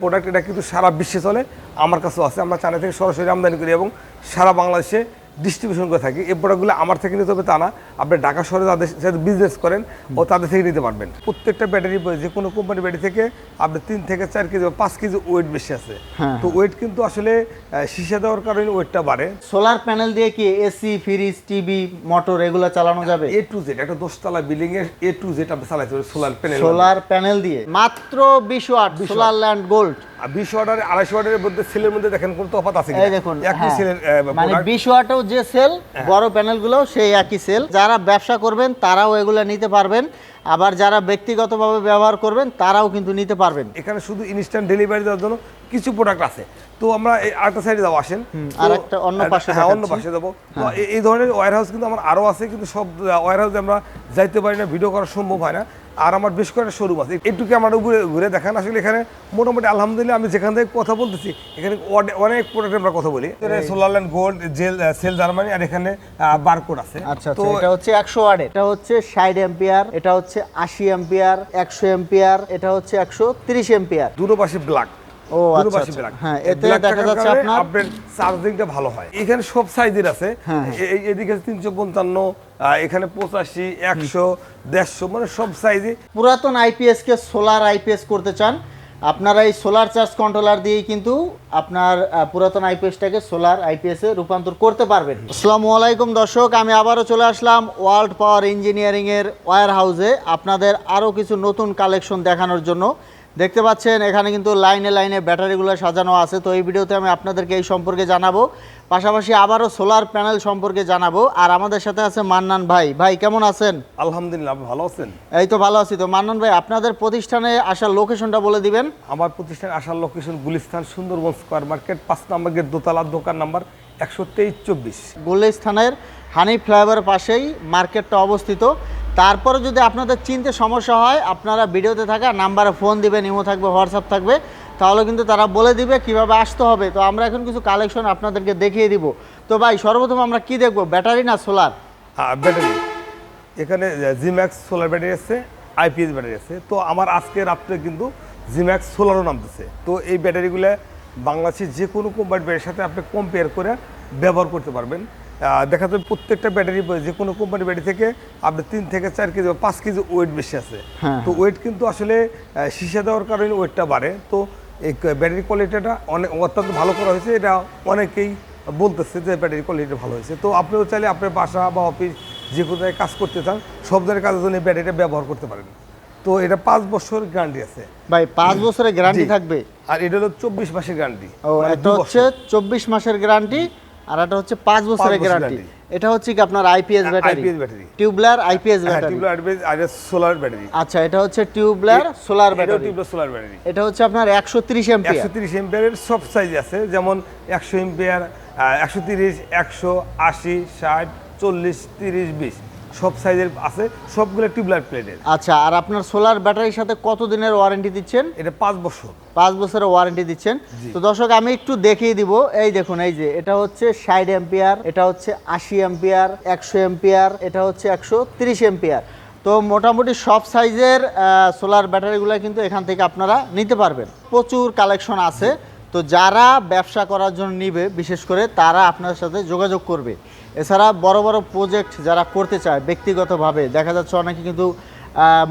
Product এটা কিন্তু সারা বিশ্বে চলে। আমার কাছেও আছে। আমরা চায়না থেকে সরাসরি আমদানি করি এবং সারা বাংলাদেশে ডিস্ট্রিবিউশন করে থাকি। এই প্রোডাক্টগুলো আমার থেকে নিতে হবে তা না। আপনি ঢাকা শহরে যাদের সাথে বিজনেস করেন ও তাদের থেকে নিতে পারবেন। প্রত্যেকটা ব্যাটারি যে কোনো কোম্পানি ব্যাটারি থেকে আপনি তিন থেকে চার কেজি বা পাঁচ কেজি ওয়েট বেশি আছে। হ্যাঁ। তো ওয়েট কিন্তু আসলে আহ, দেওয়ার কারণে ওয়েটটা বাড়ে। সোলার প্যানেল দিয়ে কি এসি ফ্রিজ টিভি মোটর এগুলো চালানো যাবে? এ টু জেড একটা দশতলা বিল্ডিং এর এ টু জেড আপনি চালাইতে পারবেন সোলার প্যানেল সোলার প্যানেল দিয়ে। মাত্র বিশ ওয়াট সোলার ল্যান্ড গোল্ড আর বিশ অর্ডার আড়াইশো মধ্যে সেলের মধ্যে দেখেন কোন তফাৎ আছে এই দেখুন একই হ্যাঁ। সেলের মানে বিশ ওয়াটেও যে সেল বড় প্যানেলগুলো সেই একই সেল যারা ব্যবসা করবেন তারাও এগুলো নিতে পারবেন। আবার যারা ব্যক্তিগতভাবে ব্যবহার করবেন তারাও কিন্তু নিতে পারবেন। এখানে শুধু ইনস্ট্যান্ট ডেলিভারি দেওয়ার জন্য কিছু প্রোডাক্ট আছে। তো আমরা এই আরেকটা সাইডে যাব আসেন। আর একটা অন্য পাশে হ্যাঁ অন্য পাশে যাব। এই- এই ধরনের ওয়ার হাউস কিন্তু আমার আরও আছে কিন্তু সব ওয়ার হাউসে আমরা যাইতে পারি না ভিডিও করা সম্ভব হয় না। আর আমার বেশ কয়েকটা শোরুম আছে। একটুকে আমার ঘুরে ঘুরে দেখান। আসলে এখানে মোটামুটি আলহামদুলিল্লাহ আমি যেখান থেকে কথা বলতেছি এখানে অনে- অনেক প্রোডাক্ট আমরা কথা বলি। Solarland gold gel cell Germany আর এখানে বারকোড আছে। আচ্ছা তো আচ্ছা এটা হচ্ছে একশো আট এটা হচ্ছে ষাট এম্পিয়ার এটা হচ্ছে আশি এম্পিয়ার একশো এম্পিয়ার এটা হচ্ছে একশো তিরিশ এম্পিয়ার দুটো পাশে ব্ল্যাক ও, আচ্ছা, আচ্ছা। ব্ল্যাক। হ্যাঁ, এতে দেখা যাচ্ছে আপনার- আপনার চার্জিংটা ভালো হয়। এখানে সব সাইজের আছে। হ্যাঁ, এই- এদিকে তিনশো পঞ্চান্ন এখানে মানে সব সাইজে পুরাতন আইপিএস কে সোলার আইপিএস করতে চান আপনারা এই সোলার চার্জ কন্ট্রোলার দিয়েই কিন্তু আপনার পুরাতন আইপিএসটাকে সোলার আইপিএস এ রূপান্তর করতে পারবেন। আসসালামু আলাইকুম দর্শক আমি আবারও চলে আসলাম ওয়ার্ল্ড পাওয়ার ইঞ্জিনিয়ারিং এর ওয়্যার হাউসে আপনাদের আরও কিছু নতুন কালেকশন দেখানোর জন্য। দেখতে পাচ্ছেন এখানে কিন্তু লাইনে লাইনে ব্যাটারিগুলো সাজানো আছে। তো এই ভিডিওতে আমি আপনাদেরকে এই সম্পর্কে জানাব। পাশাপাশি আবারও সোলার প্যানেল সম্পর্কে জানাব। আর আমাদের সাথে আছে মান্নান ভাই। ভাই কেমন আছেন? আলহামদুলিল্লাহ ভালো আছেন? এই তো ভালো আছি। তো মান্নান ভাই আপনাদের প্রতিষ্ঠানে আসার লোকেশনটা বলে দিবেন। আমার প্রতিষ্ঠান আসার location Gulistan Sundarban square market পাঁচ নম্বর গেট দোতলার দোকান নাম্বার একশো তেইশ চব্বিশ। গুলিস্তানের হানি ফ্লাইওভার পাশেই মার্কেটটা অবস্থিত। তারপরে যদি আপনাদের চিনতে সমস্যা হয়, আপনারা ভিডিওতে থাকা নাম্বারে ফোন দিবেন, ইমো থাকবে, হোয়াটসঅ্যাপ থাকবে, তাহলে কিন্তু তারা বলে দিবে কীভাবে আসতে হবে। তো আমরা এখন কিছু কালেকশন আপনাদেরকে দেখিয়ে দিব। তো ভাই, সর্বপ্রথম আমরা কি দেখব? ব্যাটারি না সোলার? হ্যাঁ ব্যাটারি। এখানে জিম্যাক্স সোলার ব্যাটারি আছে আইপিএস ব্যাটারি আছে। তো আমার আজকে রাত্রে কিন্তু জিম্যাক্স সোলারও নামতেছে। তো এই ব্যাটারিগুলো বাংলাদেশের যে কোনো কোম্পানির ব্যাটারির সাথে আপনি কম্পেয়ার করে ব্যবহার করতে পারবেন। দেখা যাবে প্রত্যেকটা ব্যাটারি যে কোনো কোম্পানির ব্যাটারি থেকে আপনি তিন থেকে চার কেজি বা পাঁচ কেজি ওয়েট বেশি আছে। হ্যাঁ, তো ওয়েট কিন্তু আসলে সীসা দেওয়ার কারণে ওয়েটটা বাড়ে। তো এই ব্যাটারি কোয়ালিটিটা অনেক অত্যন্ত ভালো করা হয়েছে। এটা অনেকেই বলতেছে যে ব্যাটারি কোয়ালিটি ভালো হয়েছে। তো আপনিও চাইলে আপনার বাসা বা অফিস যে কোনো কাজ করতে চান সব ধরনের কাজের জন্য ব্যাটারিটা ব্যবহার করতে পারেন। তো এটা পাঁচ বছর গ্যারান্টি আছে। ভাই পাঁচ বছরের গ্যারান্টি থাকবে? আর এটা হলো চব্বিশ মাসের গ্যারান্টি ও একটা হচ্ছে চব্বিশ মাসের গ্যারান্টি আর এটা হচ্ছে পাঁচ বছরের গ্যারান্টি এটা হচ্ছে কি আপনার IPS battery tubular IPS battery tubular solar battery আচ্ছা এটা হচ্ছে tubular solar battery tubular solar battery এটা হচ্ছে আপনার একশো ত্রিশ এমপিয়ার একশো তিরিশ এম্পিয়ারের সব সাইজ আছে যেমন একশো এম্পিয়ার একশো তিরিশ একশো আশি ষাট চল্লিশ তিরিশ বিশ। সব সাইজের আছে সবগুলো টিউবলার প্লেটের। আচ্ছা আর আপনার সোলার ব্যাটারির সাথে কত দিনের ওয়ারেন্টি দিচ্ছেন? এটা পাঁচ বছর। পাঁচ বছরের ওয়ারেন্টি দিচ্ছেন। তো দর্শক আমি একটু দেখিয়ে দিব। এই দেখুন এই যে এটা হচ্ছে ষাট এম্পিয়ার এটা হচ্ছে আশি এম্পিয়ার একশো এম্পিয়ার এটা হচ্ছে একশো তিরিশ এম্পিয়ার তো মোটামুটি সব সাইজের সোলার ব্যাটারিগুলো কিন্তু এখান থেকে আপনারা নিতে পারবেন। প্রচুর কালেকশন আছে। তো যারা ব্যবসা করার জন্য নিবে, বিশেষ করে তারা আপনার সাথে যোগাযোগ করবে। এছাড়া বড় বড় প্রজেক্ট যারা করতে চায় ব্যক্তিগতভাবে, দেখা যাচ্ছে অনেকে কিন্তু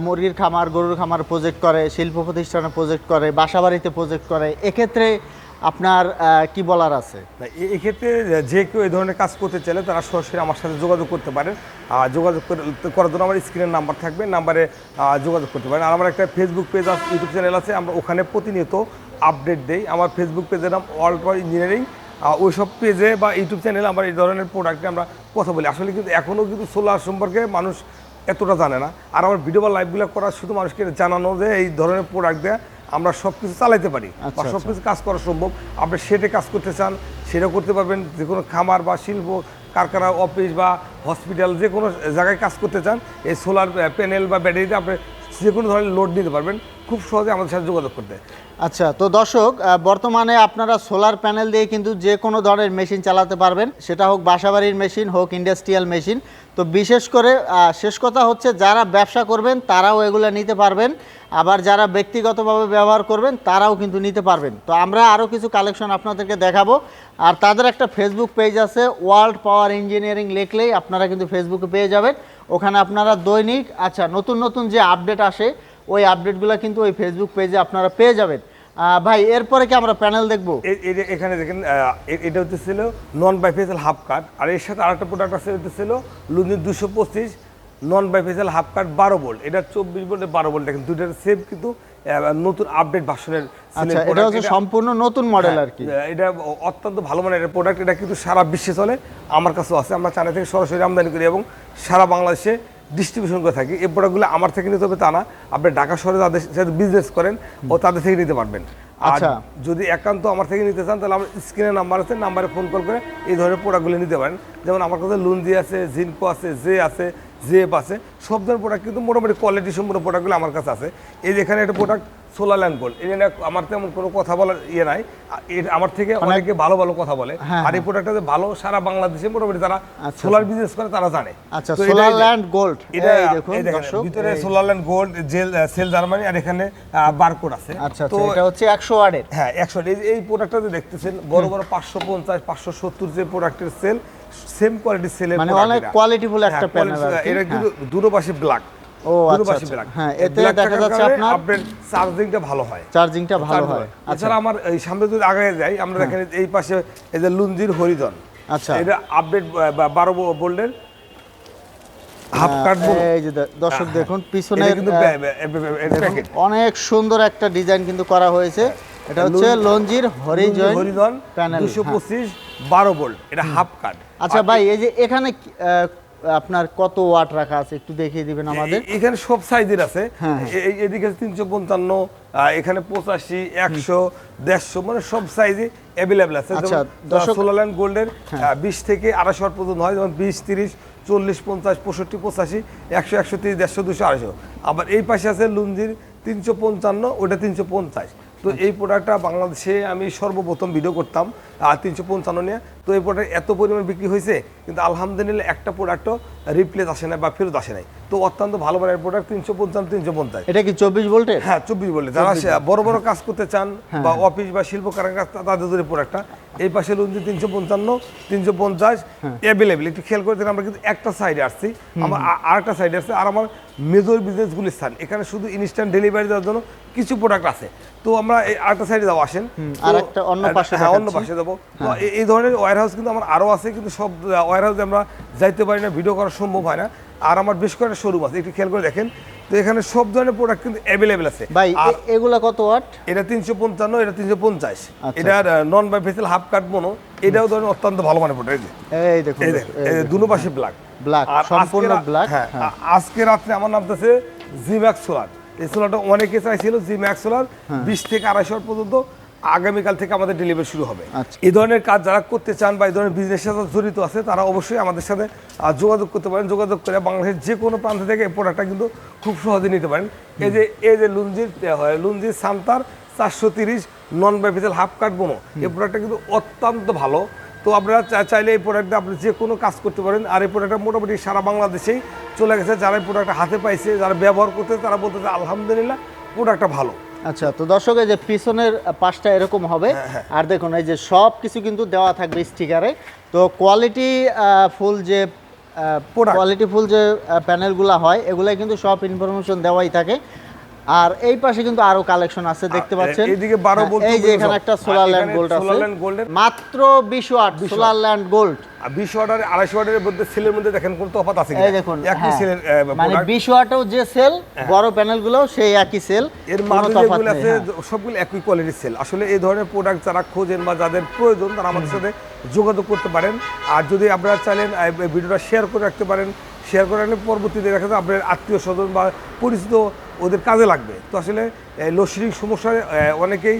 মুরগির খামার, গরুর খামার প্রজেক্ট করে, শিল্প প্রতিষ্ঠানে প্রজেক্ট করে, বাসাবাড়িতে প্রজেক্ট করে, এক্ষেত্রে আপনার কি বলার আছে? এক্ষেত্রে যে কেউ এই ধরনের কাজ করতে চাইলে তারা সরাসরি আমার সাথে যোগাযোগ করতে পারেন। আর যোগাযোগ করার জন্য আমার স্ক্রিনের নাম্বার থাকবে, নাম্বারে যোগাযোগ করতে পারেন। আর আমার একটা ফেসবুক পেজ আছে ইউটিউব চ্যানেল আছে, আমরা ওখানে প্রতিনিয়ত আপডেট দেই। আমার ফেসবুক পেজের নাম ওয়ার্ল্ড পাওয়ার ইঞ্জিনিয়ারিং ওই সব পেজে বা ইউটিউব চ্যানেলে আমরা এই ধরনের প্রোডাক্টে আমরা কথা বলি। আসলে কিন্তু এখনও কিন্তু সোলার সম্পর্কে মানুষ এতটা জানে না। আর আমার ভিডিও বা লাইভগুলো করা শুধু মানুষকে জানানো যে এই ধরনের প্রোডাক্ট দিয়ে আমরা সব কিছু চালাইতে পারি বা আচ্ছা, সব কিছু কাজ করা সম্ভব। আপনি সেটে কাজ করতে চান সেটা করতে পারবেন। যে কোনো খামার বা শিল্প কারখানা অফিস বা হসপিটাল যে কোনো জায়গায় কাজ করতে চান এই সোলার প্যানেল বা ব্যাটারিতে আপনি যে কোনো ধরনের লোড নিতে পারবেন। খুব সহজে আমাদের সাথে যোগাযোগ করতে। আচ্ছা তো দর্শক বর্তমানে আপনারা সোলার প্যানেল দিয়ে কিন্তু যে কোনো ধরনের মেশিন চালাতে পারবেন। সেটা হোক বাসাবাড়ির মেশিন হোক ইন্ডাস্ট্রিয়াল মেশিন। তো বিশেষ করে শেষ কথা হচ্ছে যারা ব্যবসা করবেন তারাও এগুলো নিতে পারবেন। আবার যারা ব্যক্তিগতভাবে ব্যবহার করবেন, তারাও কিন্তু নিতে পারবেন। তো আমরা আরও কিছু কালেকশন আপনাদেরকে দেখাবো। আর তাদের একটা ফেসবুক পেজ আছে ওয়ার্ল্ড পাওয়ার ইঞ্জিনিয়ারিং লিখলেই আপনারা কিন্তু ফেসবুকে পেয়ে যাবেন। ওখানে আপনারা দৈনিক আচ্ছা নতুন নতুন যে আপডেট আসে, ওই আপডেটগুলো কিন্তু ওই ফেসবুক পেজে আপনারা পেয়ে যাবেন। ভাই, এরপরে কি আমরা প্যানেল দেখব? এখানে দেখেন এটা হচ্ছে ছিল নন বাইফেসাল হাফ কাট আর এর সাথে আরেকটা প্রোডাক্ট আছে, এটা ছিল দুশো পঁচিশ নন বাইফেসাল হাফ কাট বারো বোল্ট এটা চব্বিশ ভোল্টের বারো ভোল্ট দেখেন দুইটার সেম কিন্তু নতুন আপডেট ভার্সনের আচ্ছা এটা হচ্ছে সম্পূর্ণ নতুন মডেল আর কি। হ্যাঁ, এটা অত্যন্ত ভালো মানের একটা প্রোডাক্ট এটা কিন্তু সারা বিশ্বে চলে আমার কাছেও আছে। আমরা চায়না থেকে সরাসরি আমদানি করি এবং সারা বাংলাদেশে ডিস্ট্রিবিউশন করে থাকি। এই প্রোডাক্টগুলো আমার থেকে নিতে হবে তা না। আপনি ঢাকা শহরে যাদের সাথে বিজনেস করেন ও তাদের থেকে নিতে পারবেন। আর আচ্ছা। যদি একান্ত আমার থেকে নিতে চান তাহলে আমার স্ক্রিনে নাম্বার আছে নাম্বারে ফোন কল করে এই ধরনের প্রোডাক্টগুলো নিতে পারেন। যেমন আমার কাছে লুন্দি আছে জিনকো আছে জে আছে জেপ আছে সব ধরনের প্রোডাক্ট কিন্তু মোটামুটি কোয়ালিটি সম্পূর্ণ প্রোডাক্টগুলো আমার কাছে আছে। এই যেখানে একটা প্রোডাক্ট সোলার ল্যান্ড গোল্ড। এটা আমার তেমন কোনো কথা বলার ইয়ে নাই। আমার থেকে অনেকে ভালো ভালো কথা বলে। হ্যাঁ, আর এই প্রোডাক্টটা যে ভালো সারা বাংলাদেশে মোটামুটি যারা আচ্ছা, সোলার বিজনেস করে তারা জানে। আচ্ছা সোলার ল্যান্ড গোল্ড। এটা দেখুন ভিতরে solar land gold gel cell Germany আর এখানে বারকোড আছে। আচ্ছা তো আচ্ছা এটা হচ্ছে একশো ওয়ার্ডের হ্যাঁ একশো এই এই প্রোডাক্টটা যে দেখতেছেন বড় বড় পাঁচশো পঞ্চাশ পাঁচশো সত্তর যে প্রোডাক্টের সেল সেম কোয়ালিটির সেলের মানে অনেক কোয়ালিটিফুল একটা প্যানেল এটা হ্যাঁ। কিন্তু দুরোপাশি ব্ল্যাক ও, আচ্ছা, আচ্ছা। হ্যাঁ, এতে দেখা যাচ্ছে আপনার- আপনার চার্জিংটা ভালো হয়। চার্জিংটা ভালো হয় আচ্ছা। এছাড়া আমার এই সামনে যদি যাই আমরা দেখেন এই পাশে এই যে লুঞ্জির হরিজন আচ্ছা। এটা আপডেট বারো বোল্ডের হাফ কাট এই যে দর্শক দেখুন আহ, দেখুন, প্যাকেট অনেক সুন্দর একটা ডিজাইন কিন্তু করা হয়েছে। এটা হচ্ছে লুঞ্জি- লঞ্জির হরিজন হরিজন প্যানেল দুশো পঁচিশ বারো বোল্ট এটা হাফ কাট আচ্ছা ভাই এই যে এখানে আপনার কত ওয়াট রাখা আছে একটু দেখিয়ে দিবেন আমাদের। এখানে সব সাইজের আছে। হ্যাঁ, এই- এদিকে তিনশো পঞ্চান্ন এখানে পঁচাশি একশো দেড়শো মানে সব সাইজে অ্যাভেলেবেল আছে। আচ্ছা, সোলারল্যান্ড গোল্ডের বিশ থেকে আড়াইশো ওয়াট পর্যন্ত হয় যেমন বিশ তিরিশ চল্লিশ পঞ্চাশ পঁয়ষট্টি পঁচাশি একশো একশো তিরিশ দেড়শো দুশো আড়াইশো। আবার এই পাশে আছে লুঞ্জির তিনশো পঞ্চান্ন ওটা তিনশো পঞ্চাশ। তো এই প্রোডাক্টটা বাংলাদেশে আমি সর্বপ্রথম ভিডিও করতাম আর তিনশো পঞ্চান্ন নিয়ে। তো এই প্রোডাক্ট এত পরিমাণ বিক্রি হয়েছে কিন্তু আলহামদুলিল্লাহ একটা প্রোডাক্টও রিপ্লেস আসে না বা ফেরত আসে নাই। তো অত্যন্ত ভালো মানের প্রোডাক্ট তিনশো পঞ্চান্ন তিনশো পঞ্চাশ। এটা কি চব্বিশ ভোল্টের? হ্যাঁ চব্বিশ বলে যারা বড় বড় কাজ করতে চান বা অফিস বা শিল্প কারখানা তাদের জন্য প্রোডাক্টটা এই পাশে লুঞ্জি তিনশো পঞ্চান্ন তিনশো পঞ্চাশ অ্যাভেলেবেল একটু খেয়াল করে দেখেন আমরা কিন্তু একটা সাইডে আসছি। আমার আরেকটা সাইডে আসছে আর আমার মেজর বিজনেসগুলির স্থান। এখানে শুধু ইনস্ট্যান্ট ডেলিভারি দেওয়ার জন্য কিছু প্রোডাক্ট আছে। তো আমরা এই আরেকটা সাইডে যাব আসেন। আর একটা অন্য পাশে হ্যাঁ অন্য পাশে যাব। এই- এই ধরনের ওয়ার হাউস কিন্তু আমার আরও আছে কিন্তু সব ওয়ার হাউসে আমরা যাইতে পারি না ভিডিও করা সম্ভব হয় না। আর আমার বেশ কয়েকটা শোরুম আছে একটু খেয়াল করে দেখেন। তো এখানে সব ধরনের প্রোডাক্ট কিন্তু অ্যাভেলেবেল আছে। ভাই এগুলা কত ওয়াট এটা তিনশো পঞ্চান্ন এটা তিনশো পঞ্চাশ। এটার নন বাই ফেসিল হাফ কাট মনো এটাও ধরেন অত্যন্ত ভালো মানের প্রোডাক্ট এই দেখুন এই দুনো পাশে ব্ল্যাক Black, সম্পূর্ণ black, হ্যাঁ হ্যাঁ। আজকে রাত্রে আমার নামতেছে জি ম্যাক্স সোলার এই সোলারটা অনেকে চাইছিল জি ম্যাক্স সোলার। বিশ থেকে আড়াইশো পর্যন্ত। আগামীকাল থেকে আমাদের ডেলিভারি শুরু হবে। আচ্ছা। এই ধরনের কাজ যারা করতে চান বা এই ধরনের বিজনেসের সাথে জড়িত আছে তারা অবশ্যই আমাদের সাথে যোগাযোগ করতে পারেন। যোগাযোগ করে বাংলাদেশের যে কোনো প্রান্ত থেকে এই প্রোডাক্টটা কিন্তু খুব সহজে নিতে পারেন। এই যে এই যে লুঞ্জির লুঞ্জির সান্তার চারশো তিরিশ নন বাইফিসেল হাফ কাট বোনো এই প্রোডাক্টটা কিন্তু অত্যন্ত ভালো। তো আপনারা চাইলে এই প্রোডাক্টটা আপনি যে কোনো কাজ করতে পারেন। আর এই প্রোডাক্টটা মোটামুটি সারা বাংলাদেশেই চলে গেছে। যারা এই প্রোডাক্টটা হাতে পাইছে যারা ব্যবহার করতে তারা বলতেছে আলহামদুলিল্লাহ প্রোডাক্টটা ভালো। আচ্ছা তো দর্শক এই যে পিছনের পাশটা এরকম হবে। হ্যাঁ, আর দেখুন এই যে সব কিছু কিন্তু দেওয়া থাকবে স্টিকারে। তো কোয়ালিটি ফুল যে. কোয়ালিটি ফুল যে প্যানেলগুলো হয় এগুলাই কিন্তু সব ইনফরমেশন দেওয়াই থাকে। আর এই পাশে কিন্তু আরও কালেকশন আছে দেখতে পাচ্ছেন। এইদিকে 12 হ্যাঁ, volt এই যে এখানে একটা সোলার ল্যান্ড গোল্ড আছে। Land gold এর- মাত্র বিশ ওয়াট সোলার ল্যান্ড গোল্ড আর বিশ অর্ডার আড়াইশো অর্ডারের মধ্যে সেলের মধ্যে দেখেন কোনো তফাৎ আছে এই দেখুন একই হ্যাঁ, সেলের মানে প্রোডাক্ট বিশ ওয়াটেও যে সেল বড় প্যানেলগুলো সেই একই সেল এর তফাৎ যেগুলো আছে হ্যাঁ। সবগুলো একই কোয়ালিটির সেল। আসলে এই ধরনের প্রোডাক্ট যারা খোঁজেন বা যাদের প্রয়োজন তারা আমাদের সাথে যোগাযোগ করতে পারেন। আর যদি আপনারা চাইলেন ভিডিওটা শেয়ার করে রাখতে পারেন শেয়ার করে রাখলে পরবর্তীতে দেখা যাবে আপনার আত্মীয় স্বজন বা পরিচিত ওদের কাজে লাগবে। তো আসলে লসিরিক সমস্যায় অনেকেই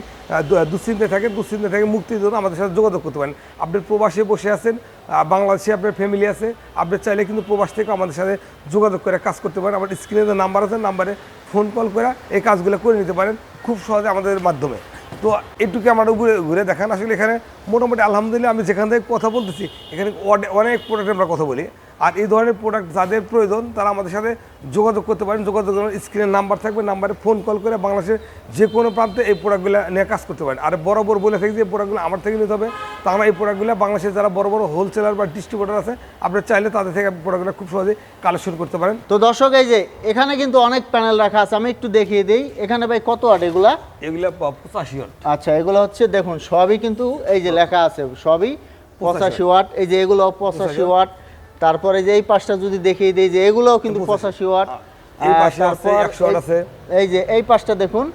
দুশ্চিন্তায় থাকে দুশ্চিন্তা থেকে মুক্তির জন্য আমাদের সাথে যোগাযোগ করতে পারেন। আপনি প্রবাসে বসে আছেন বাংলাদেশে আপনার ফ্যামিলি আছে, আপনি চাইলে কিন্তু প্রবাস থেকে আমাদের সাথে যোগাযোগ করে কাজ করতে পারেন। আমার স্ক্রিনে যে নাম্বার আছে নাম্বারে ফোন কল করে এই কাজগুলো করে নিতে পারেন খুব সহজে আমাদের মাধ্যমে। তো এটুকু আমার ঘুরে ঘুরে দেখান। আসলে এখানে মোটামুটি আলহামদুলিল্লাহ আমি যেখান থেকে কথা বলতেছি, এখানে অনেক প্রোডাক্টে আমরা কথা বলি। আর এই ধরনের প্রোডাক্ট যাদের প্রয়োজন তারা আমাদের সাথে যোগাযোগ করতে পারেন। যোগাযোগ স্ক্রিনের নাম্বার থাকবে নাম্বারে ফোন কল করে বাংলাদেশের যে কোনো প্রান্তে এই প্রোডাক্টগুলো নিয়ে কাজ করতে পারেন। আর বড় বড় বলে থাকি যে প্রোডাক্টগুলো আমার থেকে নিতে হবে। তা আমরা এই প্রোডাক্টগুলো বাংলাদেশের যারা বড় বড় হোলসেলার বা ডিস্ট্রিবিউটার আছে আপনি চাইলে তাদের থেকে প্রোডাক্টগুলো খুব সহজে কালেকশন করতে পারেন। তো দর্শক এই যে এখানে কিন্তু অনেক প্যানেল রাখা আছে আমি একটু দেখিয়ে দিই। এখানে ভাই কত ওয়াট এগুলা? এগুলো পঁচাশি ওয়াট আচ্ছা এগুলো হচ্ছে দেখুন সবই কিন্তু এই যে লেখা আছে সবই পঁচাশি ওয়াট। এই যে এগুলো পঁচাশি ওয়াট। তারপরে যে এই পাশটা যদি দেখিয়ে দিই যে এগুলোও কিন্তু পঁচাশি ওয়াট। এই আছে, তারপর 100 আছে। এই যে এই পাশটা দেখুন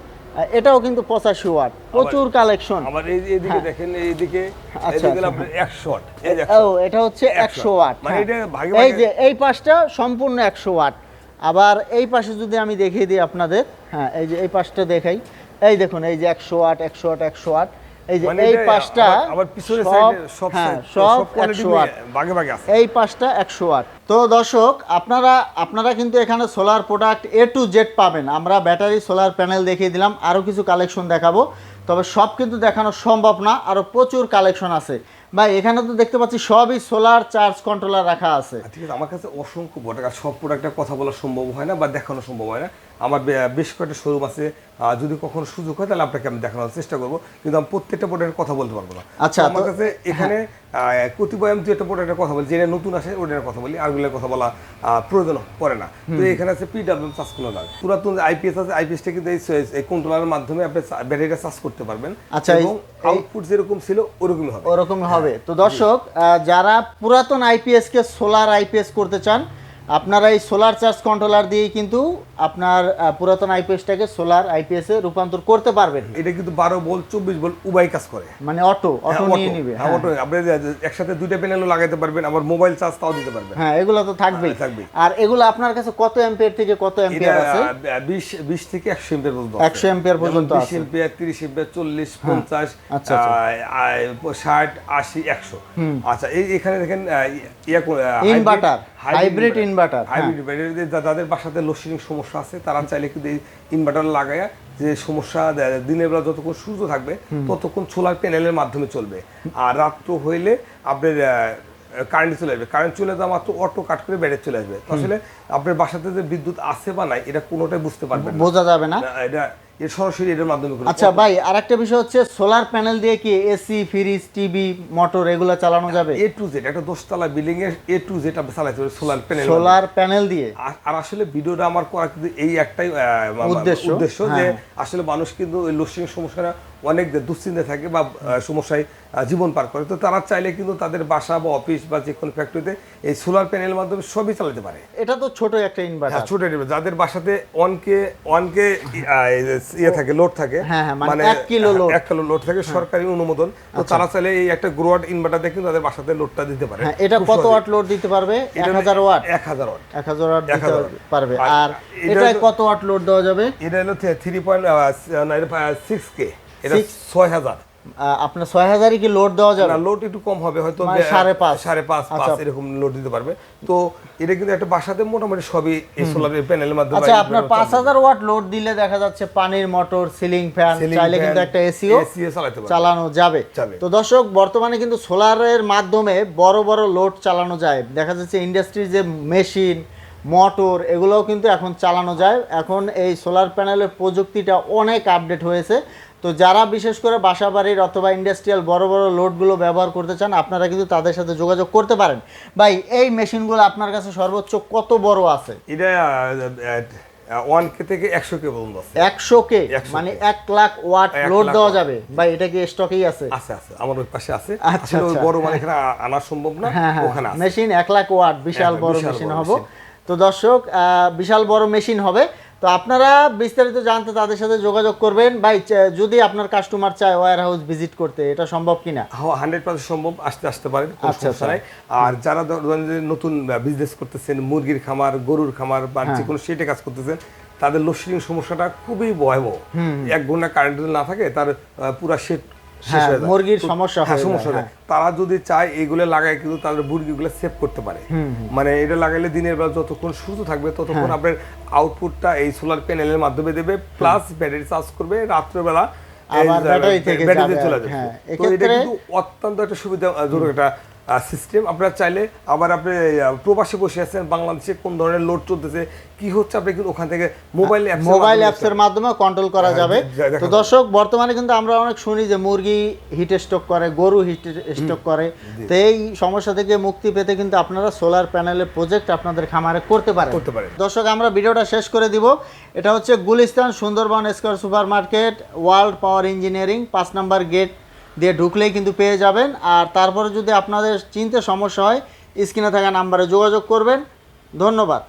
এটাও কিন্তু পঁচাশি ওয়াট। প্রচুর কালেকশন। আবার এই দেখেন এইদিকে হ্যাঁ। আচ্ছা, এইদিকে আচ্ছা। আপনার একশো ওয়াট। ও এটা হচ্ছে একশো। ওয়াট মানে হ্যাঁ। এই যে এই পাশটা সম্পূর্ণ একশো ওয়াট। আবার এই পাশে যদি আমি দেখিয়ে দিই আপনাদের হ্যাঁ এই যে এই পাশটা দেখাই এই দেখুন এই যে একশো ওয়াট একশো ওয়াট একশো ওয়াট। এই যে মানে এই পাশটা আবার- সব সব হ্যাঁ সব একশো ওয়াট ভাগে ভাগে আছে। এই পাঁচটা একশো ওয়াট তো দর্শক আপনারা আপনারা কিন্তু এখানে solar product A to Z পাবেন। আমরা ব্যাটারি সোলার প্যানেল দেখিয়ে দিলাম। আরও কিছু কালেকশন দেখাবো। তবে সব কিন্তু দেখানো সম্ভব না। আরও প্রচুর কালেকশন আছে। ভাই এখানে তো দেখতে পাচ্ছি সবই সোলার চার্জ কন্ট্রোলার রাখা আছে। ঠিক আছে আমার কাছে অসংখ্য প্রোডাক্ট আর সব প্রোডাক্টের কথা বলা সম্ভব হয় না বা দেখানো সম্ভব হয় না। আমার বেশ কয়েকটা শোরুম আছে। যদি কখনো সুযোগ হয় তাহলে আপনাকে আমি দেখানোর চেষ্টা করব। কিন্তু আমি প্রত্যেকটা প্রোডাক্টের কথা বলতে পারব না। আচ্ছা, আমার কাছে এখানে কতিপয় আমি একটা প্রোডাক্টের কথা বলি যেটা নতুন আসে ওটার কথা বলি। আরগুলোর কথা বলা প্রয়োজন পড়ে না। তো এখানে আছে পিডাব্লিউ চার্জ কন্ট্রোলার পুরাতন আইপিএস আছে আইপিএসটা কিন্তু এই কন্ট্রোলারের মাধ্যমে আপনি ব্যাটারিটা চার্জ করতে পারবেন। আচ্ছা, এবং আউটপুট যেরকম ছিল ওরকমই হবে। ওরকম হবে। তো দর্শক যারা পুরাতন আইপিএস কে সোলার আইপিএস করতে চান আপনারা এই সোলার চার্জ কন্ট্রোলার দিয়ে কিন্তু আপনার পুরাতন আইপিএসটাকে সোলার আইপিএস এ রূপান্তর করতে পারবেন। এটা কিন্তু বারো বল চব্বিশ বল উভয় কাজ করে। মানে অটো অটো হ্যাঁ, নিয়ে। নিবে হ্যাঁ, auto। আপনি একসাথে দুইটা প্যানেলও লাগাতে পারবেন আবার মোবাইল চার্জ তাও দিতে পারবেন। হ্যাঁ এগুলো তো থাকবেই। থাকবে। আর এগুলো আপনার কাছে কত অ্যাম্পিয়ার থেকে কত এটা অ্যাম্পিয়ার আছে বিশ বিশ থেকে একশো এম্পিয়ার পর্যন্ত 100 ampere পর্যন্ত বিশ আছে। হ্যাঁ। এম্পিয়ার তিরিশ এম্পিয়ার চল্লিশ পঞ্চাশ আচ্ছা, আচ্ছা। ষাট আশি একশো। আচ্ছা এই এখানে দেখেন আহ, হাইব্রিড কো- inverter, হ্যাঁ। যা- যাদের বাসাতে লোডশেডিং সমস্যা আছে তারা চাইলে কিন্তু ইনভার্টার লাগায় যে সমস্যা দিনের বেলা যতক্ষণ সূর্য থাকবে ততক্ষণ সোলার প্যানেলের মাধ্যমে চলবে। আর রাত্র হইলে আপনার কারেন্ট চলে আসবে। কারেন্ট চলে যাওয়া মাত্র অটো কাট করে বেড়ে চলে আসবে। আসলে আপনার বাসাতে যে বিদ্যুৎ আছে বা নাই এটা কোনোটাই বুঝতে পারবে। বোঝা যাবে না, এটা এর সরাসরি এর মাধ্যমে। আচ্ছা ভাই আরেকটা বিষয় হচ্ছে সোলার প্যানেল দিয়ে কি এসি ফ্রিজ টিভি মোটর এগুলো চালানো যাবে এ টু জেড একটা দশতলা বিল্ডিং এর এ টু জেড আপনি চালাতে পারবেন সোলার প্যানেল সোলার প্যানেল দিয়ে আর আসলে ভিডিওটা আমার করা কিন্তু এই একটাই উদ্দেশ্য, উদ্দেশ্য যে হ্যাঁ। আসলে মানুষ কিন্তু ওই লোডশেডিং সমস্যাটা অনেক দুশ্চিন্তায় থাকে বা সমস্যায় জীবন পার করে। তো তারা চাইলে কিন্তু তাদের বাসা বা অফিস বা যে কোনো ফ্যাক্টরিতে এই সোলার প্যানেলের মাধ্যমে সবই চালাতে পারে। এটা তো ছোট একটা হ্যাঁ ইনভার্টার ছোট টিভি যাদের বাসাতে অনকে অনকে ইয়ে থাকে লোড থাকে হ্যাঁ, হ্যাঁ, মানে এক কিলো load। এক কিলো লোড থাকে সরকারি অনুমোদন। তো তারা চাইলে এই একটা গ্রোয়াট ইনভার্টার কিন্তু তাদের বাসাতে লোডটা দিতে পারে। হ্যাঁ এটা কত ওয়াট লোড দিতে পারবে? এক হাজার ওয়াট এক হাজার ওয়াট এক হাজার ওয়াট দিতে পারবে। আর আর এটা কত ওয়াট লোড দেওয়া যাবে? এটা হলো থ্রি পয়েন্ট সিক্স কে এটা? ছয় হাজার আপনার ছয় কি লোড দেওয়া যাবে না লোড একটু কম হবে হয়তো মানে সাড়ে পাঁচ। সাড়ে পাঁচ আচ্ছা। পাঁচ এরকম লোড দিতে পারবে তো এটা কিন্তু একটা বাসাতে মোটামুটি সবই এই সোলার প্যানেলের মাধ্যমে আচ্ছা আপনার পাঁচ হাজার ওয়াট লোড দিলে দেখা যাচ্ছে পানির মোটর সিলিং ফ্যান চাইলে কিন্তু একটা এসিও। চালানো যাবে যাবে। তো দর্শক বর্তমানে কিন্তু সোলারের মাধ্যমে বড় বড় লোড চালানো যায় দেখা যাচ্ছে ইন্ডাস্ট্রির যে মেশিন মোটর এগুলোও কিন্তু এখন চালানো যায় এখন এই সোলার প্যানেলের প্রযুক্তিটা অনেক আপডেট হয়েছে তো যারা বিশেষ করে বাসা বাড়ির অথবা ইন্ডাস্ট্রিয়াল বড় বড় লোডগুলো ব্যবহার করতে চান আপনারা কিন্তু তাদের সাথে যোগাযোগ করতে পারেন। ভাই এই মেশিনগুলো আপনার কাছে সর্বোচ্চ কত বড় আছে? এটা ওয়ান কে থেকে একশো কে পর্যন্ত আছে। একশো কে মানে এক লাখ ওয়াট লোড দেওয়া যাবে। ভাই এটা কি স্টকেই আছে? আছে আছে আমার ওই পাশে আছে। আচ্ছা, আচ্ছা। বড় মানে এখানে আনা সম্ভব না হ্যাঁ হ্যাঁ। ওখানে মেশিন এক লাখ ওয়াট বিশাল হ্যাঁ, বড় মেশিন হবে। তো দর্শক আহ, বিশাল বড় মেশিন হবে। তো আপনারা বিস্তারিত জানতে তাদের সাথে যোগাযোগ করবেন। ভাই যদি আপনার কাস্টমার চায় ওয়ার হাউস ভিজিট করতে এটা সম্ভব কিনা? হান্ড্রেড পার্সেন্ট সম্ভব আসতে আসতে পারেন আচ্ছা, আর যারা নতুন বিজনেস করতেছেন মুরগির খামার গরুর খামার বা হ্যাঁ। যে কোনো সেটে কাজ করতেছেন তাদের লোডশেডিং সমস্যাটা খুবই ভয়াবহ। এক ঘণ্টা কারেন্ট না থাকে তার পুরা সেট হ্যাঁ, হয়ে। মুরগির সমস্যা হ্যাঁ, সমস্যা হ্যাঁ। তারা যদি চায় এগুলো লাগায় কিন্তু তাদের মুরগিগুলো সেভ করতে পারে। মানে এটা লাগাইলে দিনের বেলা যতক্ষণ সুস্থ থাকবে ততক্ষণ হ্যাঁ। আপনার আউটপুটটা এই সোলার প্যানেলের মাধ্যমে দেবে প্লাস ব্যাটারি চার্জ করবে রাত্রেবেলা আবার ব্যাটারি থেকে চলে যাবে হ্যাঁ। এটা কিন্তু অত্যন্ত একটা সুবিধা একটা সিস্টেম আপনারা চাইলে আবার আপনি প্রবাসে বসে আছেন বাংলাদেশে কোন ধরনের লোড চলতেছে কি হচ্ছে আপনি কিন্তু ওখান থেকে মোবাইল মোবাইল অ্যাপসের মাধ্যমে কন্ট্রোল করা হ্যাঁ, যাবে। তো দর্শক বর্তমানে কিন্তু আমরা অনেক শুনি যে মুরগি হিট স্ট্রোক করে গরু হিট স্ট্রোক করে। তো এই সমস্যা থেকে মুক্তি পেতে কিন্তু আপনারা সোলার প্যানেলের প্রজেক্ট আপনাদের খামারে করতে পারেন। করতে পারেন। দর্শক আমরা ভিডিওটা শেষ করে দিব। এটা হচ্ছে Gulistan Sundarban square super market world power engineering পাঁচ নাম্বার গেট দিয়ে ঢুকলেই কিন্তু পেয়ে যাবেন। আর তারপরে যদি আপনাদের চিনতে সমস্যা হয়, স্ক্রিনে থাকা নাম্বারে যোগাযোগ করবেন। ধন্যবাদ।